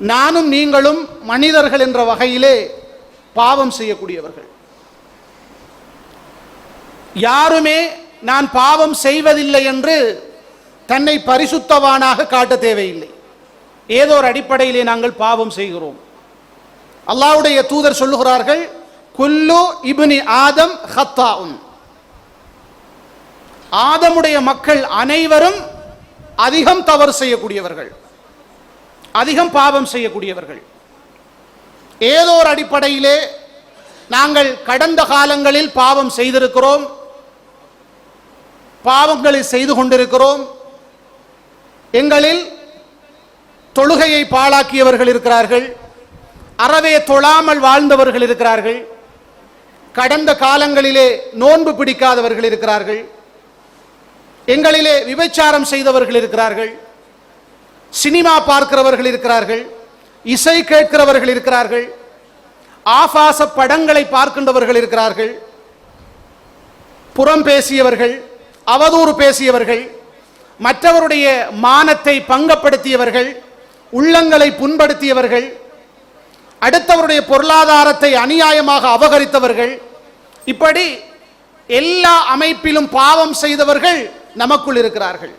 நானும் நீங்களும் மனிதர்கள் என்ற வகையிலே பாவம் செய்யக்கூடியவர்கள். யாருமே நான் பாவம் செய்வதில்லை என்று தன்னை பரிசுத்தவானாக காட்ட தேவையில்லை. ஏதோ ஒரு அடிப்படையிலே நாங்கள் பாவம் செய்கிறோம். அல்லாஹ்வுடைய தூதர் சொல்லுகிறார்கள் குல்லு இபுனி ஆதம் ஹத்தாவும் ஆதமுடைய மக்கள் அனைவரும் அதிகம் தவறு செய்யக்கூடியவர்கள். அதிகம் பாவம் செய்யக்கூடியவர்கள். ஏதோ ஒரு அடிப்படையிலே நாங்கள் கடந்த காலங்களில் பாவம் செய்திருக்கிறோம். பாவங்களை செய்து கொண்டிருக்கிறோம். எங்களில் தொழுகையை பாழாக்கியவர்கள் இருக்கிறார்கள். அறவே தொழாமல் வாழ்ந்தவர்கள் இருக்கிறார்கள். கடந்த காலங்களிலே நோன்பு பிடிக்காதவர்கள் இருக்கிறார்கள். எங்களிலே விபச்சாரம் செய்தவர்கள் இருக்கிறார்கள். சினிமா பார்க்கிறவர்கள் இருக்கிறார்கள் இசை கேட்கிறவர்கள் இருக்கிறார்கள் ஆபாச படங்களை பார்க்கின்றவர்கள் இருக்கிறார்கள் புறம் பேசியவர்கள் அவதூறு பேசியவர்கள் மற்றவருடைய மானத்தை பங்கப்படுத்தியவர்கள் உள்ளங்களை புண்படுத்தியவர்கள் அடுத்தவருடைய பொருளாதாரத்தை அநியாயமாக அபகரித்தவர்கள் இப்படி எல்லா அமைப்பிலும் பாவம் செய்தவர்கள் நமக்குள் இருக்கிறார்கள்.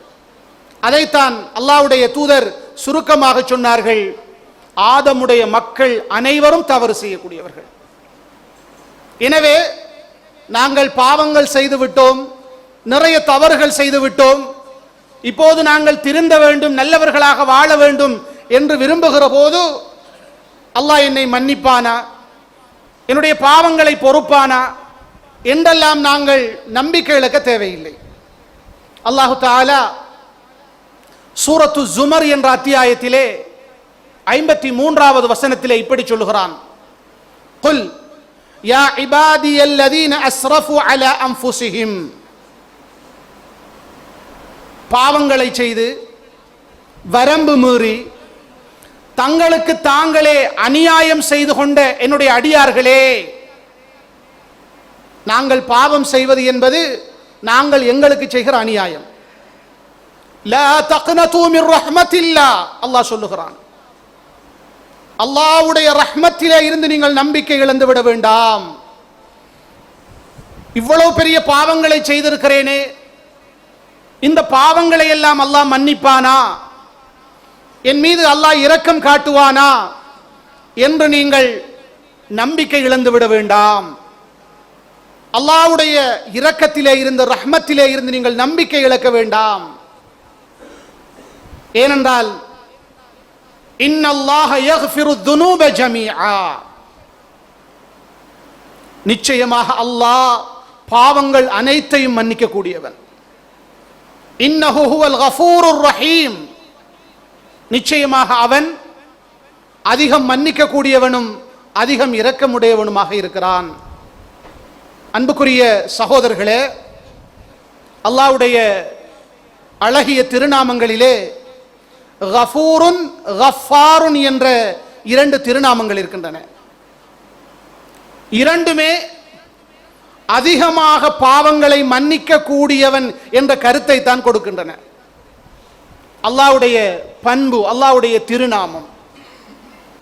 அதைத்தான் அல்லாஹ்வுடைய தூதர் சுருக்கமாக சொன்னார்கள். ஆதமுடைய மக்கள் அனைவரும் தவறு செய்யக்கூடியவர்கள். எனவே நாங்கள் பாவங்கள் செய்து விட்டோம் நிறைய தவறுகள் செய்து விட்டோம் இப்போது நாங்கள் திருந்த வேண்டும் நல்லவர்களாக வாழ வேண்டும் என்று விரும்புகிற போது அல்லாஹ் என்னை மன்னிப்பானா? என்னுடைய பாவங்களை பொறுப்பானா? என்றெல்லாம் நாங்கள் நம்பிக்கை இழக்க தேவையில்லை. அல்லாஹு தாலா சூரத்து ஜுமர் என்ற அத்தியாயத்திலே ஐம்பத்தி மூன்றாவது வசனத்திலே இப்படி சொல்லுகிறான். குல் யா இபாதியல்லதீன அஸ்ரஃபு அலா அன்ஃபுஸிஹிம் பாவங்களை செய்து வரம்பு மீறி தங்களுக்கு தாங்களே அநியாயம் செய்து கொண்ட என்னுடைய அடியார்களே நாங்கள் பாவம் செய்வது என்பது நாங்கள் எங்களுக்கு செய்கிற அநியாயம். அல்லாஹ் சொல்லுகிறான். அல்லாஹ்வுடைய ரஹ்மத்திலே இருந்து நீங்கள் நம்பிக்கை இழந்து விட வேண்டாம். இவ்வளவு பெரிய பாவங்களை செய்திருக்கிறேனே. இந்த பாவங்களை எல்லாம் அல்லாஹ் மன்னிப்பானா? என் மீது அல்லாஹ் இரக்கம் காட்டுவானா? என்று நீங்கள் நம்பிக்கை இழந்து விட வேண்டாம். அல்லாஹ்வுடைய இரக்கத்திலே இருந்து ரஹ்மத்திலே இருந்து நீங்கள் நம்பிக்கை இழக்க வேண்டாம். ஏனென்றால் நிச்சயமாக அல்லாஹ் பாவங்கள் அனைத்தையும் மன்னிக்க கூடியவன் ரஹீம். நிச்சயமாக அவன் அதிகம் மன்னிக்க கூடியவனும் அதிகம் இரக்கமுடையவனுமாக இருக்கிறான். அன்புக்குரிய சகோதரர்களே அல்லாவுடைய அழகிய திருநாமங்களிலே கஃபூருன் கஃபாருன் என்ற இரண்டு திருநாமங்கள் இருக்கின்றன. இரண்டுமே அதிகமாக பாவங்களை மன்னிக்க கூடியவன் என்ற கருத்தை தான் கொடுக்கின்றன. அல்லாவுடைய பண்பு அல்லாவுடைய திருநாமம்.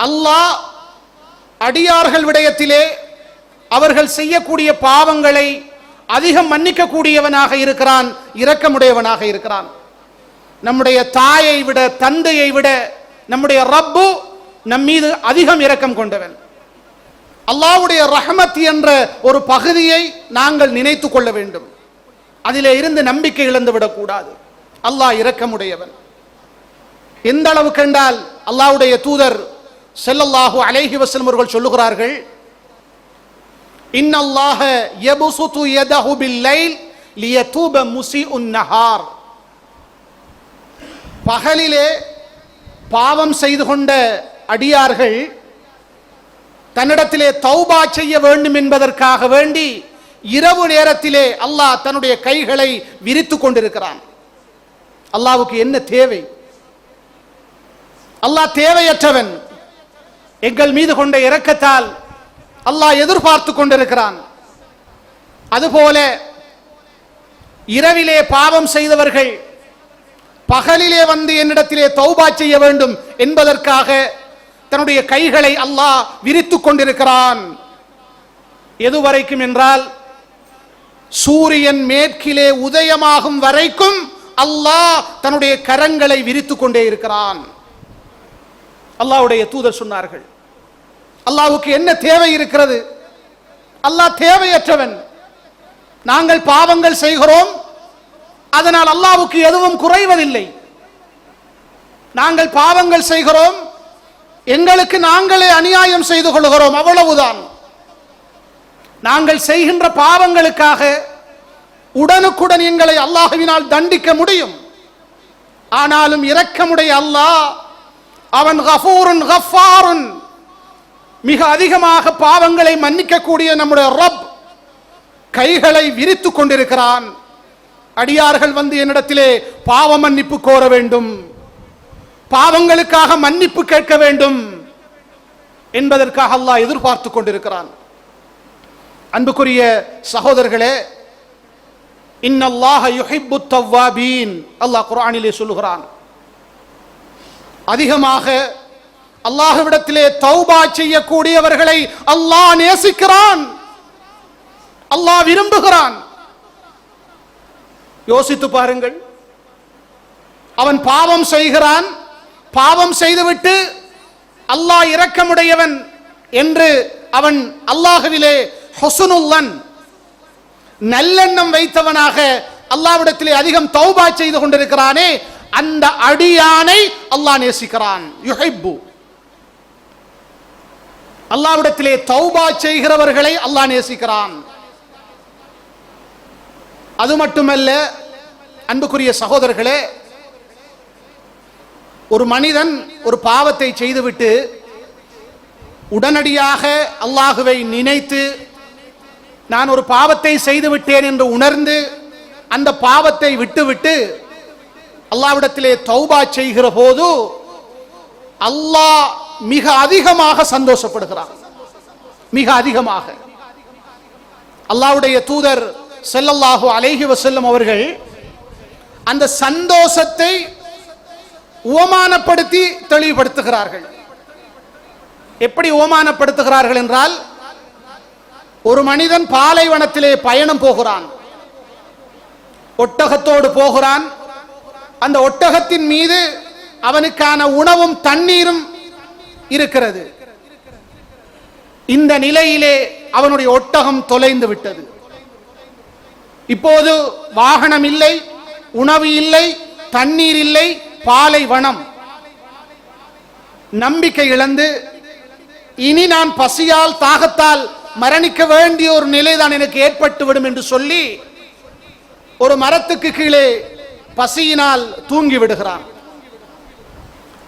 அல்லாஹ் அடியார்கள் விடயத்திலே அவர்கள் செய்யக்கூடிய பாவங்களை அதிகம் மன்னிக்க கூடியவனாக இருக்கிறான் இரக்கமுடையவனாக இருக்கிறான். நம்முடைய தாயை விட தந்தையை விட நம்முடைய ரப்பு நம் மீது அதிகம் இரக்கம் கொண்டவன். அல்லாவுடைய ரஹமத் என்ற ஒரு பகுதியை நாங்கள் நினைத்து கொள்ள வேண்டும். அதிலே இருந்து நம்பிக்கை இழந்து விடக்கூடாது. அல்லாஹ் இரக்கமுடையவன். எந்த அளவுக்கு என்றால் அல்லாவுடைய தூதர் செல்லல்லாஹு அலைஹி வசலம் அவர்கள் சொல்லுகிறார்கள் இன்னல்லாஹ யபுசுது யதஹு பில்லைல் லியதூப முஸிஉன் நஹார். பகலிலே பாவம் செய்து கொண்ட அடியார்கள் தன்னிடத்திலே தௌபா செய்ய வேண்டும் என்பதற்காக வேண்டி இரவு நேரத்திலே அல்லாஹ் தன்னுடைய கைகளை விரித்து கொண்டிருக்கிறான். அல்லாவுக்கு என்ன தேவை? அல்லாஹ் தேவையற்றவன். எங்கள் மீது கொண்ட இரக்கத்தால் அல்லாஹ் எதிர்பார்த்து கொண்டிருக்கிறான். அதுபோல இரவிலே பாவம் செய்தவர்கள் பகலிலே வந்து என்னிடத்திலே தௌபா செய்ய வேண்டும் என்பதற்காக தன்னுடைய கைகளை அல்லாஹ் விரித்துக் கொண்டிருக்கிறான். எதுவரைக்கும் என்றால் சூரியன் மேற்கிலே உதயமாகும் வரைக்கும் அல்லாஹ் தன்னுடைய கரங்களை விரித்துக் கொண்டே இருக்கிறான். அல்லாவுடைய தூதர் சொன்னார்கள் அல்லாவுக்கு என்ன தேவை இருக்கிறது? அல்லாஹ் தேவையற்றவன். நாங்கள் பாவங்கள் செய்கிறோம் அதனால் அல்லாவுக்கு எதுவும் குறைவதில்லை. நாங்கள் பாவங்கள் செய்கிறோம். எங்களுக்கு நாங்களே அநியாயம் செய்து கொள்கிறோம். அவ்வளவுதான். நாங்கள் செய்கின்ற பாவங்களுக்காக உடனுக்குடன் எங்களை அல்லாஹுவினால் தண்டிக்க முடியும். ஆனாலும் இரக்கமுடைய அல்லாஹ் அவன் கஃபூருன் கஃபாருன். மிக அதிகமாக பாவங்களை மன்னிக்கக்கூடிய நம்முடைய ரப் கைகளை விரித்துக் கொண்டிருக்கிறான். அடியார்கள் வந்து என்னிடத்திலே பாவ மன்னிப்பு கோர வேண்டும். பாவங்களுக்காக மன்னிப்பு கேட்க வேண்டும் என்பதற்காக அல்லாஹ் எதிர்பார்த்து கொண்டிருக்கிறான். அன்புக்குரிய சகோதரர்களே இன்னல்லாஹ யுஹிப்பு தவ்வாபீன் அல்லாஹ் குர்ஆனிலே சொல்லுகிறான். அதிகமாக அல்லாஹுவிடத்திலே தௌபா செய்யக்கூடியவர்களை அல்லாஹ் நேசிக்கிறான். அல்லாஹ் விரும்புகிறான். யோசித்து பாருங்கள். அவன் பாவம் செய்கிறான். பாவம் செய்துவிட்டு அல்லாஹ் இரக்கமுடையவன் என்று அவன் அல்லாஹுவிலே ஹொசுனுல்லன் நல்லெண்ணம் வைத்தவனாக அல்லாவிடத்திலே அதிகம் தௌபா செய்து கொண்டிருக்கிறானே அந்த அடியானை அல்லாஹ் நேசிக்கிறான். யுஹைப்பு. அல்லாவிடத்திலே தௌபா செய்கிறவர்களை அல்லாஹ் நேசிக்கிறான். அது மட்டுமல்ல அன்புக்குரிய சகோதரர்களே ஒரு மனிதன் ஒரு பாவத்தை செய்துவிட்டு உடனடியாக அல்லாஹுவை நினைத்து நான் ஒரு பாவத்தை செய்து விட்டேன் என்று உணர்ந்து அந்த பாவத்தை விட்டுவிட்டு அல்லாவிடத்திலே தௌபா செய்கிற போது அல்லாஹ் மிக அதிகமாக சந்தோஷப்படுகிறான். மிக அதிகமாக. அல்லாஹ்வுடைய தூதர் செல்லல்லாஹு அலேஹி வசல்லம் அவர்கள் அந்த சந்தோஷத்தை உவமானப்படுத்தி தெளிவுபடுத்துகிறார்கள். எப்படி உமானப்படுத்துகிறார்கள் என்றால் ஒரு மனிதன் பாலைவனத்திலே பயணம் போகிறான். ஒட்டகத்தோடு போகிறான். அந்த ஒட்டகத்தின் மீது அவனுக்கான உணவும் தண்ணீரும் இருக்கிறது. இந்த நிலையிலே அவனுடைய ஒட்டகம் தொலைந்து விட்டது. இப்போது வாகனம் இல்லை உணவு இல்லை தண்ணீர் இல்லை பாலைவனம் நம்பிக்கை இழந்து இனி நான் பசியால் தாகத்தால் மரணிக்க வேண்டிய ஒரு நிலைதான் எனக்கு ஏற்பட்டு விடும் என்று சொல்லி ஒரு மரத்துக்கு கீழே பசியினால் தூங்கி விடுகிறான்.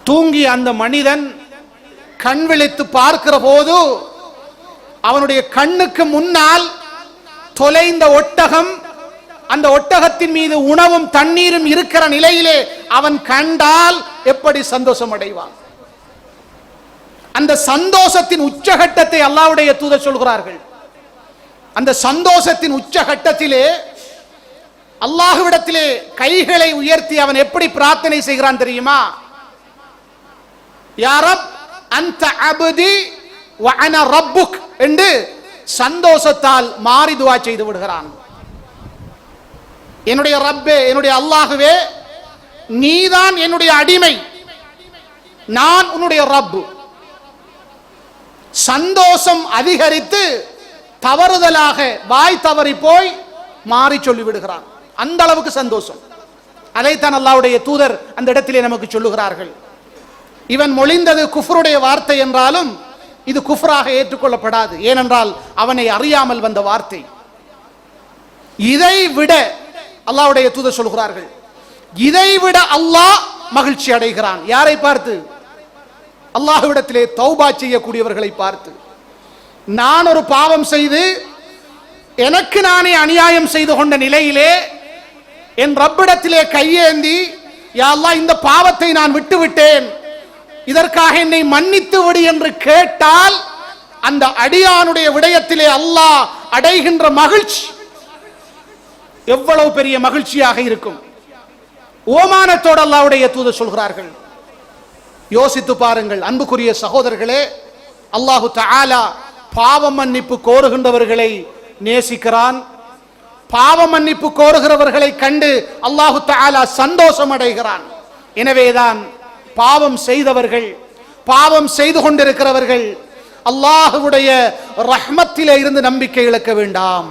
தூங்கி அந்த மனிதன் கண் விழித்து பார்க்கிற போது அவனுடைய கண்ணுக்கு முன்னால் தொலைந்த ஒட்டகம் அந்த ஒட்டகத்தின் மீது உணவும் தண்ணீரும் இருக்கிற நிலையிலே அவன் கண்டால் எப்படி சந்தோஷம் அடைவான் அந்த சந்தோஷத்தின் உச்சகட்டத்தை அல்லாவுடைய தூதர் சொல்கிறார்கள். அந்த சந்தோஷத்தின் உச்சகட்டத்திலே அல்லாஹுவிடத்திலே கைகளை உயர்த்தி அவன் எப்படி பிரார்த்தனை செய்கிறான் தெரியுமா? யாரப் அந்த அபுதி ரப்புக் என்று சந்தோஷத்தால் மாறி துவா செய்து விடுகிறான். என்னுடைய ரப்பே என்னுடைய அல்லாகவே நீதான் என்னுடைய அடிமை. நான் உன்னுடைய ரப்பு. சந்தோஷம் அதிகரித்து தவறுதலாக வாய் தவறி போய் மாறி சொல்லிவிடுகிறான். அந்த அளவுக்கு சந்தோஷம். அதைத்தான் அல்லாவுடைய தூதர் அந்த இடத்திலே நமக்கு சொல்லுகிறார்கள். இவன் மொழிந்தது குஃப்ருடைய வார்த்தை என்றாலும் இது குஃப்ராக ஏற்றுக்கொள்ளப்படாது. ஏனென்றால் அவனை அறியாமல் வந்த வார்த்தை. இதை விட அல்லாவுடைய தூதர் சொல்கிறார்கள். இதை விட அல்லாஹ் மகிழ்ச்சி அடைகிறான். யாரை பார்த்து? அல்லாஹுவிடத்திலே தௌபா செய்யக்கூடியவர்களை பார்த்து. நான் ஒரு பாவம் செய்து எனக்கு நானே அநியாயம் செய்து கொண்ட நிலையிலே என் ரப்பிடத்திலே கையேந்தி யா அல்லாஹ் இந்த பாவத்தை நான் விட்டுவிட்டேன். இதற்காக என்னை மன்னித்து விடு என்று கேட்டால் அந்த அடியானுடைய விடயத்திலே அல்லாஹ் அடைகின்ற மகிழ்ச்சி எவ்வளவு பெரிய மகிழ்ச்சியாக இருக்கும். ஓமானத்தோடு அல்லாவுடைய தூது சொல்கிறார்கள். யோசித்து பாருங்கள் அன்புக்குரிய சகோதரர்களே அல்லாஹு தாலா பாவ மன்னிப்பு கோருகின்றவர்களை நேசிக்கிறான். பாவ மன்னிப்பு கோருகிறவர்களை கண்டு அல்லாஹு தாலா சந்தோஷம் அடைகிறான் எனவேதான் பாவம் செய்தவர்கள் பாவம் செய்து கொண்டிருக்கிறவர்கள் அல்லாஹுடைய ரஹ்மத்திலே இருந்து நம்பிக்கை இழக்க வேண்டாம்.